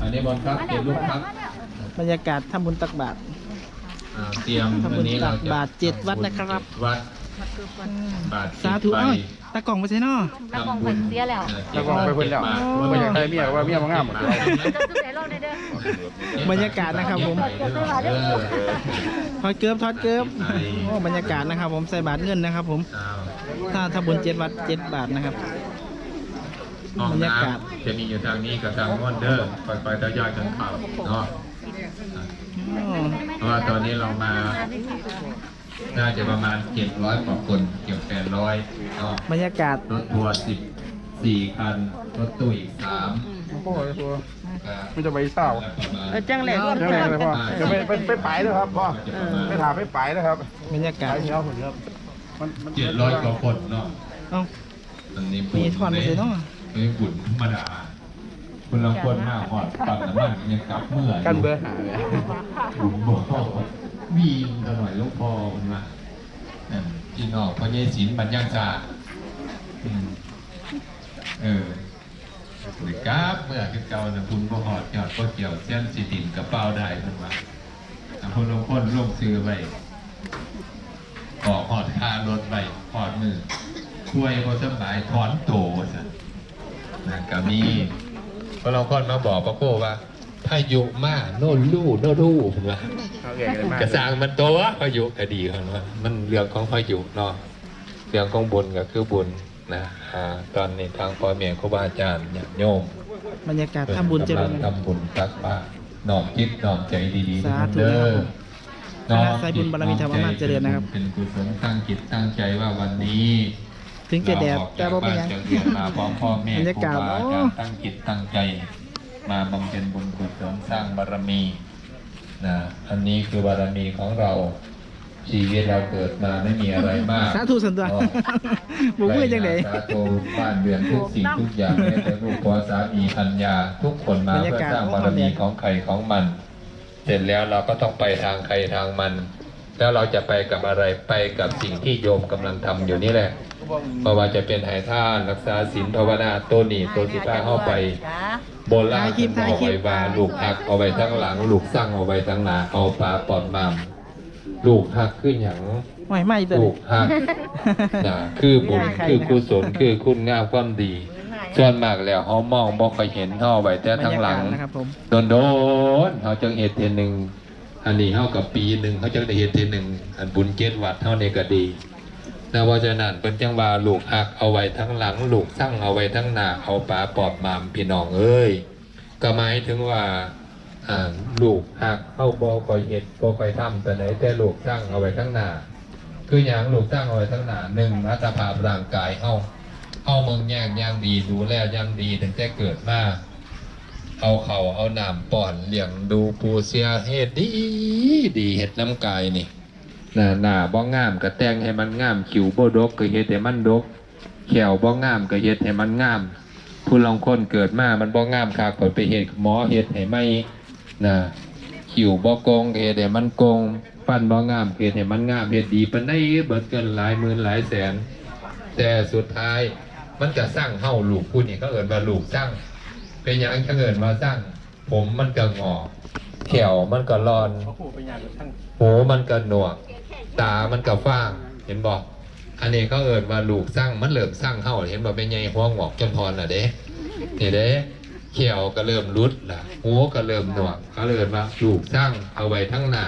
อันนี้บอลครับเก็บลูกครับบรรยากาศทำบุญตักบาตร อ่าเตรียมทำบุญวันนี้เราจะบาทเจ็ดวัดนะครับเจ็ดวัดบาทสาธุไปเอ้ยตะกล่องไปใช่เนาะแล้วมองเพิ่นเสียแล้วตะกองไปเพิ่นแล้วบ่อยากได้เมียว่าเมียบ่งามหมดเลยจะซื้อให้เราได้เด้อบรรยากาศนะครับผมเออทอดเกิบทอดเกิบโอ้บรรยากาศนะครับ ผมใส่บาทเงินนะครับ ผมอ้าวถ้าทำบุญเจ็ดวัดเจ็ดบาทนะครับ ห้องบรรยากาศน้ำจะมีอยู่ทางนี้กับทางโน้นเด้อปล่อยไปทยอยกันเข่าเนาะโอ้เพราะว่าตอนนี้เรามา น่าจะประมาณเจ็ดร้อยกว่าคนเกือบแปดร้อยเนาะบรรยากาศรถทัวร์สิบสี่คันรถตู้อีกสามโอ้โหตัวครับมันจะไปเศร้าเออจังเลยเดี๋ยวแม่เลยพ่อเดี๋ยวไปไปไปไปด้วยครับพ่อไปถามไปไปนะครับบรรยากาไปศเที่ยวผมครับมันมันเจ็ดร้อยกว่าคนเนาะเอ้าอันนี้มีทอนไปเลยเนาะ นี่บุญธรรมดาคนละคนหน้าหอดปังน้ำมันยังกลับเมื่อยกันเบอร์หาเลยบุญบอกพ่อวีนกันหน่อยลูกพ่อมันมาอืมพี่น้องพ่อเยศินบัญญังจาอืมเออหรือกราบเมื่อคือเก่านะคุณพ่อหอดยอดก็เกี่ยวเส้นสีติ่นกระเป๋าได้เพิ่นว่าอะคนลงคนลงซื้อไปขอหอดค่ารถไปหอดมือช่วยก็สบายถอนโตซะ นะก็มีคนลงคนมาบอกพ่อโก้ว่าพายุมาโน่นลู่โน่นลู่ผมว่าเขาแก่กันมากกระสร้างมันตัวพายุก็ดีครับว่ามันเรื่องของพายุเนาะเรื่องของบุญก็คือบุญนะอ่าตอนนี้ทางพ่อแม่ครูบาอาจารย์ญาติโยมบรรยากาศทำบุญเจ็ดกำวัลัดงทำบุญตักบาตรน้อมจิตน้อมใจดีๆสาธุเด้อคณะสายบุญบารมีธรรมมาศเจริญนะครับ เป็นกุศลตั้งจิตตั้งใจว่าวันนี้ ถึงจะแดดเราออกแต่จากว่าเป็บ้านนยัง จากเรือนมาพร้อมพ่อแม่บรรยากาศครูบาอาโอ้จารย์ตั้งจิตตั้งใจ มาบำเพ็ญบุญกุศลสร้างบารมีนะอันนี้คือบารมีของเราชีวิตเราเกิดมาไม่มีอะไรมากสาธุสันตัวเนาะบุกมือจังไดสาธุบ้านเรือนทุกสิ่งทุกอย่างแม้แต่ลูกพ่อสามีพัญญาทุกคนมาบรรยาเพื่อกาศ สร้างบารมีของใครของมัน เสร็จแล้วเราก็ต้องไปทางใครทางมัน แล้วเราจะไปกับอะไรไปกับสิ่งที่โยมกำลังทำอยู่นี่แหละ เพราะว่าจะเป็นหายท่านรักษาศีลภาวนาตัวนี้ตัวสิบ้าเข้าไปโบราณถ่ายคลิปเอาถ่ายคลิไว้ปว่าลูกหักเอาไว้ทั้งหลัง ลูกสร้างเอาไว้ทั้งหน้าเอาปลาปอดมามลูกหักขึ้นอย่างไม่ไม่ตัวลูกหักนะคือบุญคือกุศลคือคุณงามความดีส่วนมากแล้วเขามองบ่ค่อยเห็นเขาเอาไว้แต่บรทั้รงยาหลักางศนะครับผมโดนโดนๆเขาจังเฮ็ดเทอหนึ่งอันนี้เฮากับปีหนึ่งเขาจังได้เฮ็ดเทอหนึ่งอันบุญเจ็ดวัดเท่านี้ก็ดี นะว่าจนันเป็นจังว่าลูกหักเอาไว้ทั้งหลัง ลูกสร้างเอาไว้ทั้งหน้าเอาปลาปอบมามพี่น้องเอ้ยก็หมายถึงว่าลูกหักเข้าบ่ค่อยเฮ็ดบ่ค่อยทำแต่ไหนแต่ลูกสร้างเอาไว้ทั้งหน้าคืออย่างลูกสร้างเอาไว้ทั้งหน้าหนึ่งอัตภาพร่างกายเฮาเฮาเมืองแย่งย่างดีดูแลย่างดีตั้งแต่เกิดมาเอาเขาเอาหน้ำป้อนเหลี้ยงดูปูเสียเฮ็ดดีดีเฮ็ดน้ำกายนี่ หน้าหน้าบ่งามก็แต่งให้มันงามคิ้วบ่ดกก็เฮ็ดให้มันดกแขวบ่งามก็เฮ็ดให้มันงามผู้ลองคนเกิดมามันบ่งามคักก็ไปเฮ็ดหมอเฮ็ดให้ไม่นะคิ้วบ่โกงก็เฮ็ดให้มันโกงฟันบ่งามก็เฮ็ดให้มันงามเฮ็ดดีปานใดเบิดเกินหลายหมื่นหลายแสน แต่สุดท้ายมันก็สร้างเฮาลูกผู้นี่ก็เอิ้นว่าลูกสร้างเป็นอย่างถ้าเกิดมาสร้างผมมันก็งอกแขวมันก็รอนโอ้โหเป็นอย่างทั้งหูมันก็หนวก ตามันก็ฟ้างเห็นบอกอันนี้เขาเอิดมาลูกสร้างมันเริ่มสร้างเข้าเห็นบอกเป็นไงหัวงอกจนพรน่ะเด้นี่เด้เขียวก็เริ่มรุดล่ะหูก็เริ่มหนวกเขาเลยมาลูกสร้างเอาไว้ทั้งหน้า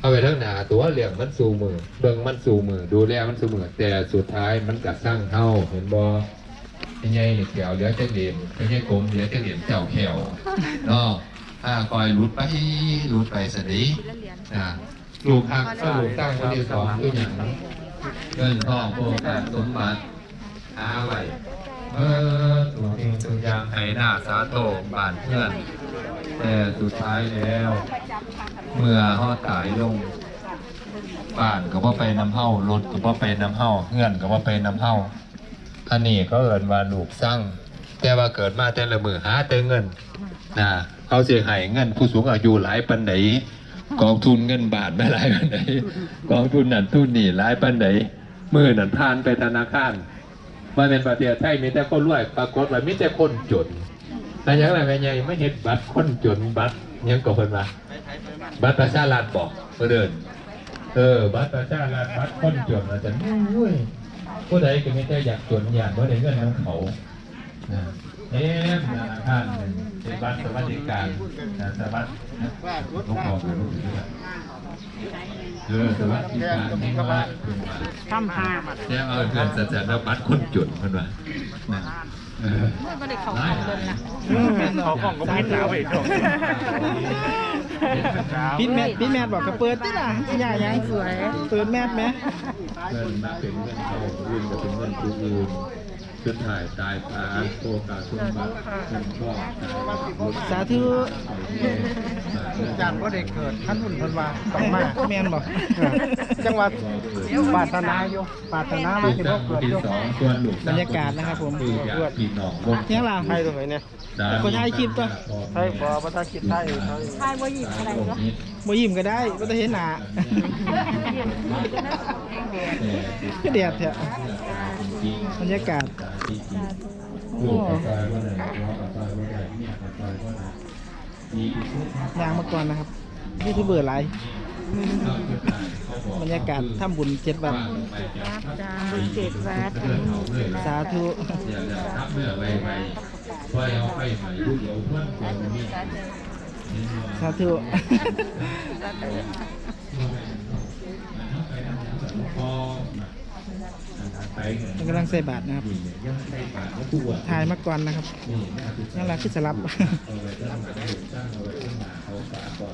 เอาไว้ทั้งหน้าตัวเหลี่ยมมันสู่มือเบิ่งมันสู่มือดูแลมันสู่มือแต่สุดท้ายมันก็สร้างเข้าเห็นบอเป็นไงเขียวเหลือจะเหลี่ยมเป็นไงกลมเหลือจะเหลี่ยมเจ้าเขียวเนาะถ้าคอยรุดไปรุดไปสดีนะ ลูกหักก็ลูกตั้งคนที่สองคืออย่างเงินทองโอกาสสมบัติหาไว้เออตัวเองตัวอย่างให้หน้าสาโตบานเพื่อน แต่สุดท้ายแล้ว เมื่อเขาตายลงบ้านก็ว่าไปน้ำเฮารถก็ว่าไปน้ำเฮาเงื่อนก็ว่าไปน้ำเฮาอันนี้ก็เอินว่าลูกสร้างแต่ว่าเกิดมาแต่ละมือหาแต่เงินนะเขาเสียหายเงินผู้สูงอายุหลายปันไหน กองทุนเงินบาทไม่หลายปันไหนกองทุนนั่นทุนนี่หลายปันไหนมือนั่นผ่านไปธนาคารมาเป็นประเทศไทยมีแต่คนรวยปรากฏว่ามีแต่คนจนแต่ยังไงแม่ใหญ่ไม่เห็นบัตรคนจนบัตรยังก็เพิ่นมาบัตรประชารัฐบอกเพื่อเดินเออบัตรประชารัฐบัตรคนจนอาจารย์อุ้ยผู้ใดก็ไม่ได้อยากจนอยากว่าได้เงินของเขานะ เอ๊ะธนาคารเป็นบัตรสวัสดิการนะสวัสดิของเขาเออสวัสดิการนี่ว่าทำหาเนี่ยเอาเงินจะจะแล้วบัตรคนจนเพิ่อนว่านะเออก็ได้เขาของเดินะเขาของก็พิษหนาวไปอีกปิดแมทปิดแมทบอกก็เปิดติล่ะสิยายังสวยเปิดแมทไหมเงินมาเป็นเงินเข้าวิ่งก็เป็นเงินผู้อื่น สุดท้ายตายพาโตกาสมบัติเงินก็สาธุจานก็ได้เกิดท่านหุ่นพันวาต้องมาแมนบอกจังหวัดปรารถนาอยู่ปรารถนามาที่ที่พวกเกิดที่อยู่สองส่วนลูกบรรยากาศนะครับผมคืออยากพี่น้องวงเนี่ยล่ะไทยตรงไหนเนี่ยคนไทยคลิปปะไทยพอประทาคิดไทยไทยชายว่าหยิบอะไรก็บ่ยิ้มก็ได้ก็จะเห็นหน้าคือแดดแท้บรรยากาศ ลูกกาแฟว่าไหนร้องกาแฟว่าไหนเนี่ยกาแฟว่าไหนดีที่สุดยางมาก่อนนะครับยูทูบเบอร์หลายบรรยากาศทำบุญเจ็ดวันจานบุญเจ็ดวัดสาธุเดี๋ยวจะทับเมื่อไวไวพอเอาไปใหม่ลูกเดี๋ยวเพื่อนคนนี้สาธุพอไปเงิน กำลังใส่บาตรนะครับยังใส่บาทเขาตัวถ่ายมาก่อนนะครับนี่น่าจะนั่นแหละคือสลับเอาไว้ตั้งหลังตั้งเอาไว้ตั้งหนาเขาฝาก่อน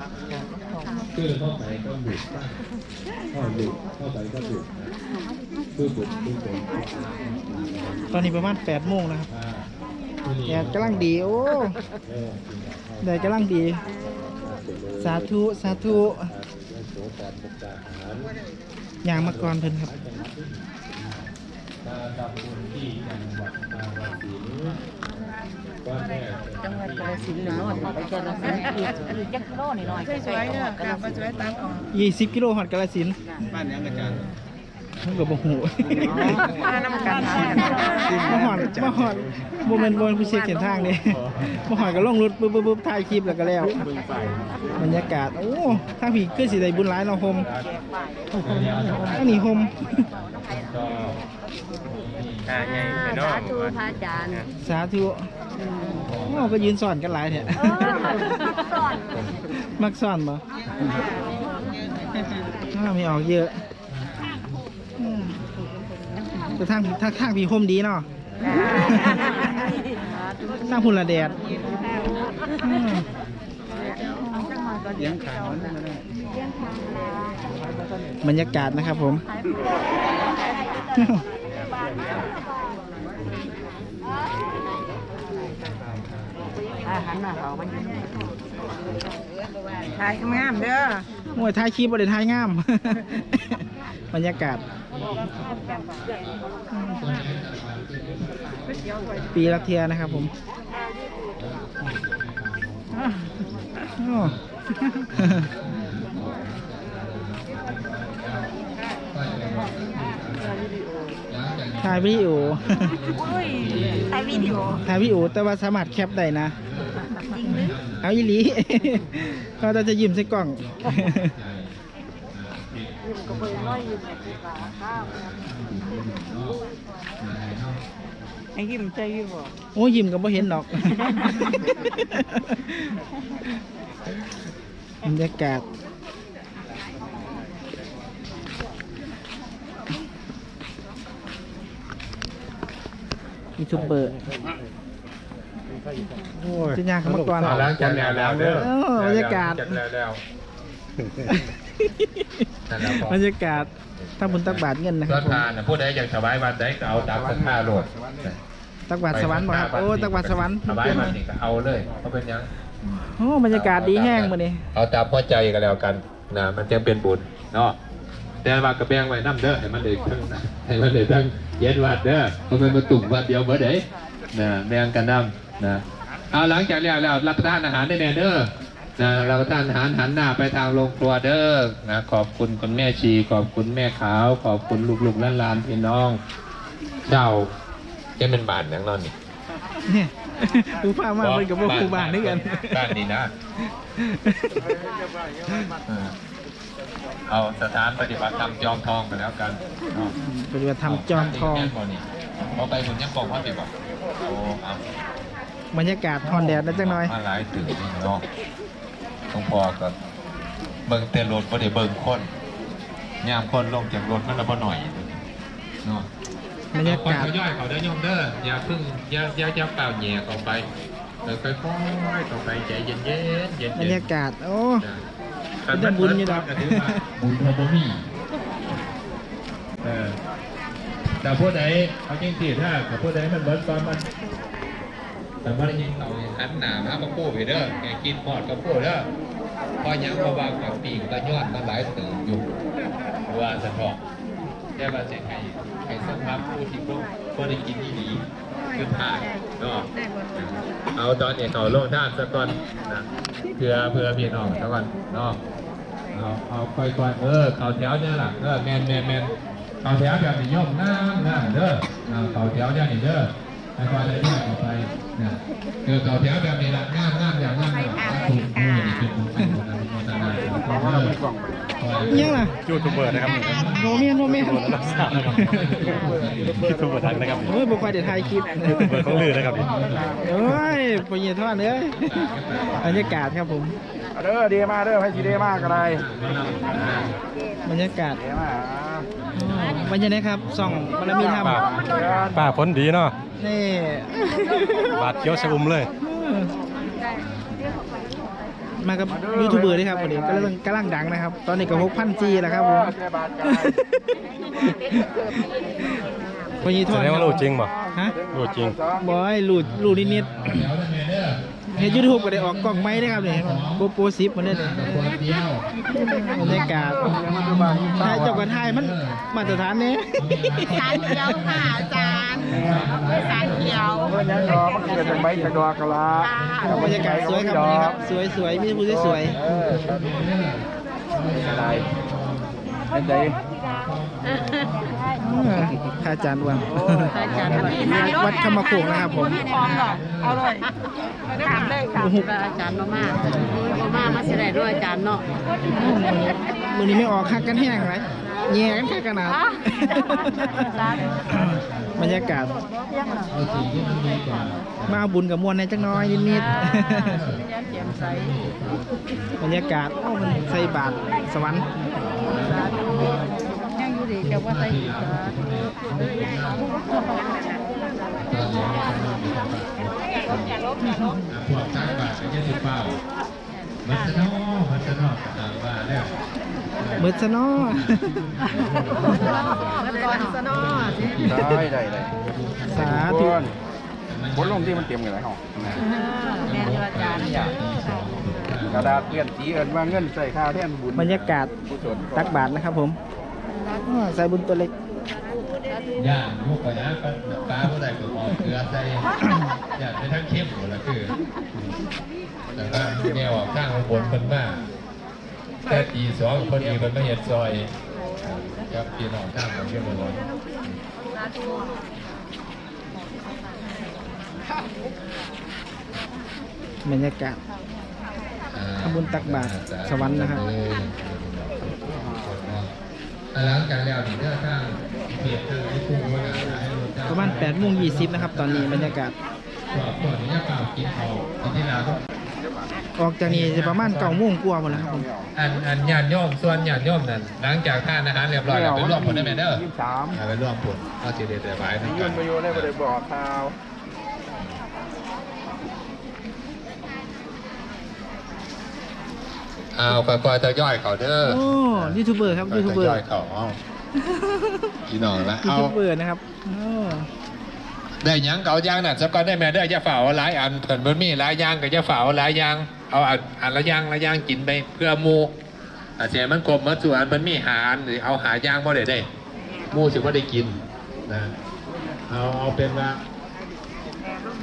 คือเข้าไปก็บุกตั้งเข้าบุกเข้าไปก็บุกนะคือบุกคือบุกตอนนี้ประมาณ8โมงนะครับแดดกำลังดีโอ้แดดกำลังดี สาธุสาธุยางมาก่อนเพิ่นครับ ตามบุญที่จังหวัดนาวาสีก็แม่จังหวัดกาฬสินธุ์หรือโน่นไปกาฬสินธุ์อีกอีกจักโลนี่หน่อยสวยๆเด้อกาฬสินธุ์20กิโลฮอดกาฬสินธุ์บ้านนี้อาจารย์ผมก็บ่ฮู้มาน้ำกันมาฮอดมาฮอดบ่แม่นบ่แม่นผู้เชี่ยวชาญทางนี่มาฮอดก็ลงรถปึ๊บปึ๊บปึ๊บถ่ายคลิปแล้วก็แล้วบรรยากาศโอ้ทางผีคือสิได้บุญหลายเนาะโฮมอันนี้โฮม อ่าใหญ่ไปสาเนาะธุพระอาจารย์สาธุโอ้ก็ยืนสอนกันหลายแท้สอนมักสอนบ่อ้าวมีออกเยอะอืมแต่ทางทางทางผีโฮมดีเนาะทางพุ่นละแดดอืมยังขายมันนั่นนะบรรยากาศนะครับผม อาหารน่ะเขามันถ่ายงามเด้อโอ้ยถ่ายคลิปบ่ได้ถ่ายงาม บรรยากาศ ปีละเทียนะครับผมอ ถ่ายวิดีโออุ้ยถ่ายวิดีโอถ่ายวิดีโอแต่ว่าสามารถแคปได้นะ จริงหรือเอาอีหลีเขาจะจะยิ้มใส่กล่องไอ้ยิ้มใจอยู่บ่โอ้ยิ้มก็บ่เห็นดอกบรรยากาศ ยูทูบเบอร์โอ้ยจะยากเข้ามาก่อนล้างจัดแล้วแล้วเด้อเออบรรยากาศจัดแล้วแล้วนั่นแหละพอบรรยากาศถ้าบุญตักบาทเงินนะคก็รับผมทานนะผู้ใดอยากถวายวันใดก็เอาตามศรัทธาโลดตักบาทสวรรค์บ่ครับ โอ้ตักบาทสวรรค์ถวายวันนี้ก็เอาเลยเขาเป็นหยังโอ้บรรยากาศดีแห้งมื้อนี้เอาตามพอใจกันแล้วกันนะมันจะเป็นบุญเนาะ แต่ว่ากระแบงไว้น้ำเด้อให้มันเด็กทั้งให้มันเด็กทั้งเย็นวัดเด้อเพราะมันมาตุ่มวัดเดียวเบิดเด้นะแบงกันน้ำนะเอาหลังจากแล้วแล้วรับประทานอาหารได้แน่เด้อนะรับประทานอาหารหันหน้าไปทางโรงครัวเด้อนะขอบคุณคุณแม่ชี ขอบคุณแม่ขาว ขอบคุณลูกๆหลานๆพี่น้องเจ้าจะเป็นบาทอย่างนอนนี่เนี่ยผู้พามาเพิ่นกับบ่ผู้บ้านด้วยกันบ้านนี้นะ เออเอาสถานปฏิบัติธรรมจอมทองไปแล้วกันเนาะปฏิบัติธรรมจอมทองแม่นบ่นี่เอาไปคุณยังบอกว่าสิบอกโอ้เอาบรรยากาศฮอนแดดนะจังหน่อยมาหลายตื่นนี่เนาะต้องพอกับเบิ่งแต่รถบ่ได้เบิ่งคนยามคนลงจากรถมันละบ่หน่อยเนาะบรรยากาศเอคนย่อยเขาได้อยโยมเด้ออย่าเพึ่งอย่าอย่าอย่าเปล่าแหย่เข้าไปเออค่อยๆเข้าไปใจเย็นๆเย็นๆเย็นๆบรรยากาศโอ้คัน เป็นบุญอยู่ดอกก็ถืว่าบุญพอบ่มีเออแต่ผู้ใดเขาจริงสิถ้าแต่ผู้ใดมันเบิดก่อนมันแต่ว่าได้ยินเขาเนี่ยหันหนามาก็พูดไปเด้อแกกินหอดก็พูดเด้อพอยังมาบางกับปีกก็ยอดมาหลายตื่นอยู่ว่าสะทอกแต่ว่าเจะให้ให้สักพักผู้ที่พวกพวกได้กินที่ดีขึ้นถ่ายเนาะเอาตอนเนี้เขาลงท่านสักก่อนนะเพื่อเพื่อพี่น้องสักก่อนเนาะ เอาเอาค่อยๆเออเขาแถวเนี่ยล่ะเออแมนแมนแมนเขาแถวแบบนี้ย่อมน้ำน้ำเด้อเอาเขาแถวเนี่ยนี่เด้อให้ความได้ด้วยต่อไปนะคือเก่าแถวแบบนี้ละงามงามอย่างงามแบบถูกมือนี่เป็นบุญเป็นบุญนะโมทนาสาธุเด้อยังล่ะยูทูบเบอร์นะครับโมเมียนโมเมียนรับทราบนะครับยูทูบเบอร์ทักนะครับโอ้ยบ่ค่อยได้ถ่ายคลิปยูทูเบอร์ของลือนะครับโอ้ยปเยินทอดเอ้ยบรรยากาศครับผม เด้อดีมาเด้อให้สีเด้มากอะไรบรรยากาศเด้มาอ๋อบรรยากาศครับส่องบารมีธรรมป้าผลดีเนาะนี่บาดเคี้ยวชะอุ่มเลย มากับยูทูบเบอร์ด้วยครับวันนี้กำลังกำลังดังนะครับ ตอนนี้ก็หกพันจีแล้วครับผมพอยีทแสอดดงว่ารู้จริงป่ะฮะรู้จริงบอยหลุดหลุดนิด เดี๋ยวได้เด้อๆเห็นยูทูบก็ได้ออกกล้องไม้ได้ครับเนี่ยโปรโปรซิปมันได้เลยคนเดียวบรรยากาศถ่ายเจ้ากับถ่ายมันมาตรฐานเนี่ยสารเขียวค่ะอาจารย์สารเขียวเพื่อนยังรอมันเกิดเป็นใบจากดอกกะลาบรรยากาศสวยครับวันนี้ครับ สวยสวยๆมีผู้สวยเอออะไรเป็นใจๆอืม พระอาจารย์วันอาจารย์ว่าวัดขมะโขงนะครับผมพร้อมหรอกเอาเลยถามเลยค่ะอาจารย์มามามามามาสิได้ด้วยอาจารย์เนาะมือนี้ไม่ออกคักกันแห้งไรแย่กันคักขนาดบรรยากาศเอาสิ่งที่มันดีกว่ามาเอาบุญกับมวลในจักหน้อยนิดเจียมใสๆบรรยากาศโอ้มันใส่บาทสวรรค์ ยังอยู่ดีแต่ว่าใส่อีกสาธุพวกจ้างบาทก็จะสิเป้ามันจะนอมันจะนอตามว่าแล้วเบิดซะเนาะแล้วก่อนซะเนาะได้ได้ได้สาธุบนลงที่มันเตรียมกันไหนหรอแม่นอาจารย์กระดาษเปลี่ยนสีเอินว่าเงินใส่ข้าวแทนบุญบรรยากาศกุศลตักบาทนะครับผมอ้อ ใส่บุญตัวเล็กย่างลูกไปนะปลาผู้ใดก็ออกเกลือใส่ย่างไปทั้งเข้มหมดแล้วคือแต่ว่าแนวออกข้างบนคนมาแต่ตีสองคนอีกคนไม่เห็นซอยครับพี่น้องข้างผมเชื่อมเลยบรรยากาศทำบุญตักบาตรสวรรค์นะครับ หลังจากแล้วนี่เรื่องข้างเพจทางไอ้กุ้งว่าให้รถประมาณ8โมง20นะครับ ตอนนี้บรรยากาศขอบคุณที่เปล่ากินเขาที่ลาวออกจากนี้จะประมาณ9โมงกว่าหมดแล้วครับผม อันอันญาติโยมส่วนญาติโยมนั่นหลังจากทานอาหารเรียบร้อยแล้วไปร่วมผลได้ไหมเด้อยี่สิบสาม เอาไปร่วมผลเอาสิเดเดบายนะคยืรันบไปอยู่ได้บ่ได้บอกข่าว เอาก็ก็จะย่อยเขาเด้อโอ้ยูทูบเบอร์ครับยูทูบเบอร์ย่อยเขาเอาพี่น้องละยูเอาทูบเบอร์นะครับโอ้ได้หยังเก่าย่างนั่นสักก่อนได้แม่เด้อจะฝ่าเอาหลายอันเพิ่นเบิ่มีหลายอย่างก็จะฝ่าเอาหลายอย่างเอาอันอันละอย่างละอย่างกินไปเพื่อหมู่อาเสียมันกลมมันส่วนมันมีหาอันหรือเอาหาอย่างบ่ได้ได้หมู่สิบ่ได้กินนะเอาเอาเป็นว่า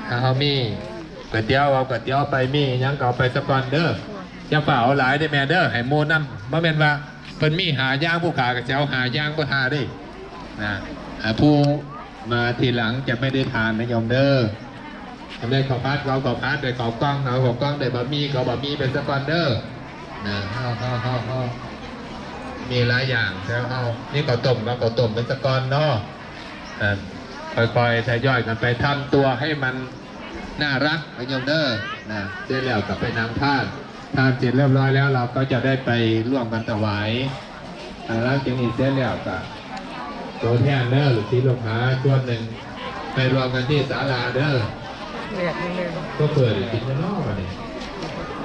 ถ้าเฮามีก๋วยเตี๋ยวเอาก๋วยเตี๋ยวไปมีหยังก็เอาไปสักก่อนเด้อ จะฝ่าเอาหลายได้แม่เด้อให้หมู่นำบ่แม่นว่าเพิ่นมีหาย่างผู้ขาก็จะเอาหาย่างบ่หาได้นะผู้มาทีหลังจะไม่ได้ทานนะโยมเด้อทำได้ขอพัดเราขอพัดได้ขอกล้องเราขอกล้องได้บะมี่ขอบะมี่เป็นสปอนเดอร์นะเฮาเฮาเฮาเฮามีหลายอย่างแล้วเฮานี่ข้าวต้มเราข้าวต้มเป็นสกอนเนาะอ่าค่อยๆทยอยกันไปทำตัวให้มันน่ารักไปโยมเด้อนะเสร็จแล้วกลับไปน้ำทาน ทานเสร็จเรียบร้อยแล้วเราก็จะได้ไปร่วมกันถวายอ่าแล้วจึงอีกเสร็จแล้วก็ตัวแทนเด้อหรือที่ลูกค้าชวนหนึ่งไปรวมกันที่ศาลาเด้อก็เปิดกินข้างนอกมาเนี่ย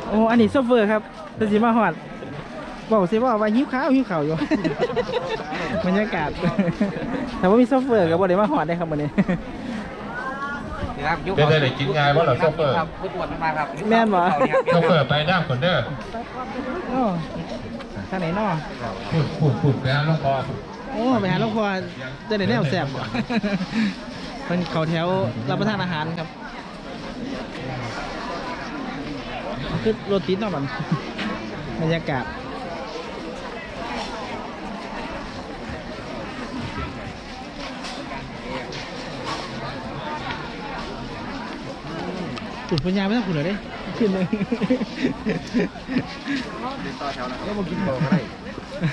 โอ้อันนี้โซเฟอร์ครับแต่สิมาหอดบอกสิว่าว่าหิวข้าวหิวข้าวอยู่บรรยากาศแต่ว่ามีโซเฟอร์กับบ่ได้มาหอดได้ครับวันนี้ ครับยุคเป็นได้กินง่ายว่าเราโซเฟอร์ครับพุทธวดมาครับแม่นบ่โซเฟอร์ไปหน้าคนเด้อโอ้ทางไหนน้อพูดพูดพูดไปหาหลวงพ่อโอ้ไปหาหลวงพ่อจะได้แนวแซ่บบ่เพิ่นเข้าแถวรับประทานอาหารครับคือรถติดเนาะบัดบรรยากาศ ขุดปัญญาไม่ต้องขุดเลยขึ้นเลยต่อแถวนะแล้วมากินของอะไร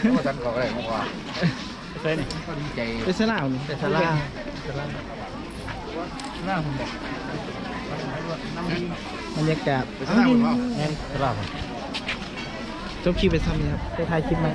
แล้วมาสันของอะไรมากกว่าไปไหนก็ดีใจไปสลามไปสลาผมบอกบรรยากาศไปสนามหรือเปล่าจบคลิปไปทำนี่ครับไปถ่ายคลิปไหม